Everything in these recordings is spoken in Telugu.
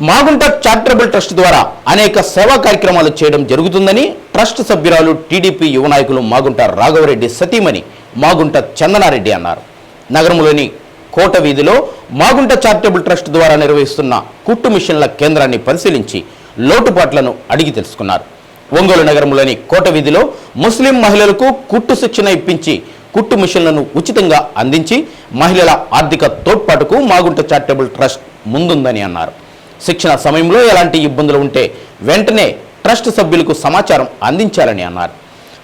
మాగుంట చారిటబుల్ ట్రస్ట్ ద్వారా అనేక సేవా కార్యక్రమాలు చేయడం జరుగుతుందని ట్రస్ట్ సభ్యురాలు టీడీపీ యువ నాయకులు మాగుంట రాఘవరెడ్డి సతీమణి మాగుంట చందనారెడ్డి అన్నారు. నగరంలోని కోట వీధిలో మాగుంట చారిటబుల్ ట్రస్ట్ ద్వారా నిర్వహిస్తున్న కుట్టు మిషన్ల కేంద్రాన్ని పరిశీలించి లోటుపాట్లను అడిగి తెలుసుకున్నారు. ఒంగోలు నగరంలోని కోట వీధిలో ముస్లిం మహిళలకు కుట్టు శిక్షణ ఇప్పించి కుట్టు మిషన్లను ఉచితంగా అందించి మహిళల ఆర్థిక తోడ్పాటుకు మాగుంట చారిటబుల్ ట్రస్ట్ ముందుందని అన్నారు. శిక్షణ సమయంలో ఎలాంటి ఇబ్బందులు ఉంటే వెంటనే ట్రస్ట్ సభ్యులకు సమాచారం అందించాలని అన్నారు.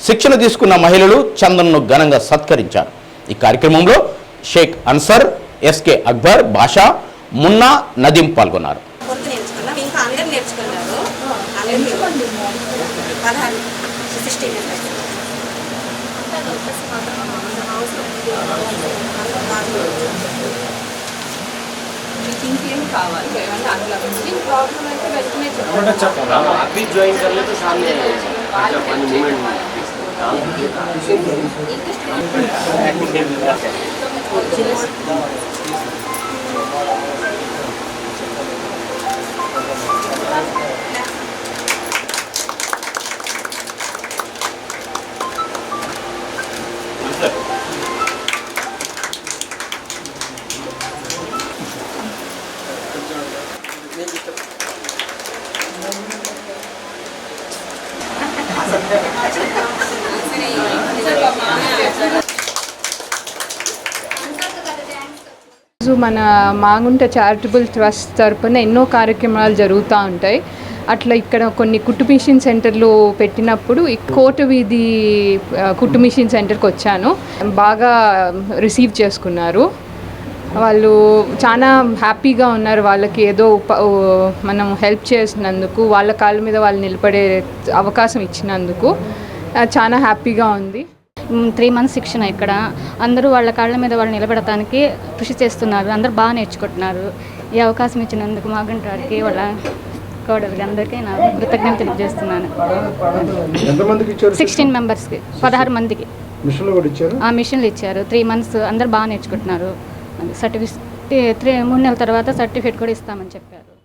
శిక్షణ తీసుకున్న మహిళలు చందన్ను ఘనంగా సత్కరించారు. ఈ కార్యక్రమంలో షేక్ అన్సర్ ఎస్కే అక్బర్ బాషా మున్నా నదీం పాల్గొన్నారు. కొత్త నేర్చుకున్నాం కావాలి ఏమన్నా అందులో దీని ప్రాబ్లం అయితే వెంటనే చెప్పండి అవి జాయిన్ చేయలేదు సామే మూమెంట్ రోజు మన మాగుంట చారిటబుల్ ట్రస్ట్ తరపున ఎన్నో కార్యక్రమాలు జరుగుతూ ఉంటాయి. అట్లా ఇక్కడ కొన్ని కుట్టు మిషన్ సెంటర్లు పెట్టినప్పుడు ఈ కోట వీధి కుట్టు మిషన్ సెంటర్కి వచ్చాను. బాగా రిసీవ్ చేసుకున్నారు. వాళ్ళు చాలా హ్యాపీగా ఉన్నారు. వాళ్ళకి ఏదో మనం హెల్ప్ చేసినందుకు వాళ్ళ కాళ్ళ మీద వాళ్ళు నిలబడే అవకాశం ఇచ్చినందుకు చాలా హ్యాపీగా ఉంది. త్రీ మంత్స్ శిక్షణ ఇక్కడ. అందరూ వాళ్ళ కాళ్ళ మీద వాళ్ళు నిలబెడటానికి కృషి చేస్తున్నారు. అందరూ బాగా నేర్చుకుంటున్నారు. ఈ అవకాశం ఇచ్చినందుకు మాగంటాడికి వాళ్ళ కోడలికి అందరికీ నా కృతజ్ఞత తెలియజేస్తున్నాను. సిక్స్టీన్ మెంబర్స్కి పదహారు మందికి. మిషన్లు కూడా ఇచ్చారు? ఆ మిషన్లు ఇచ్చారు. త్రీ మంత్స్ అందరు బాగా నేర్చుకుంటున్నారు. సర్టిఫికేట్ త్రీ మూడు నెలల తర్వాత సర్టిఫికేట్ కూడా ఇస్తామని చెప్పారు.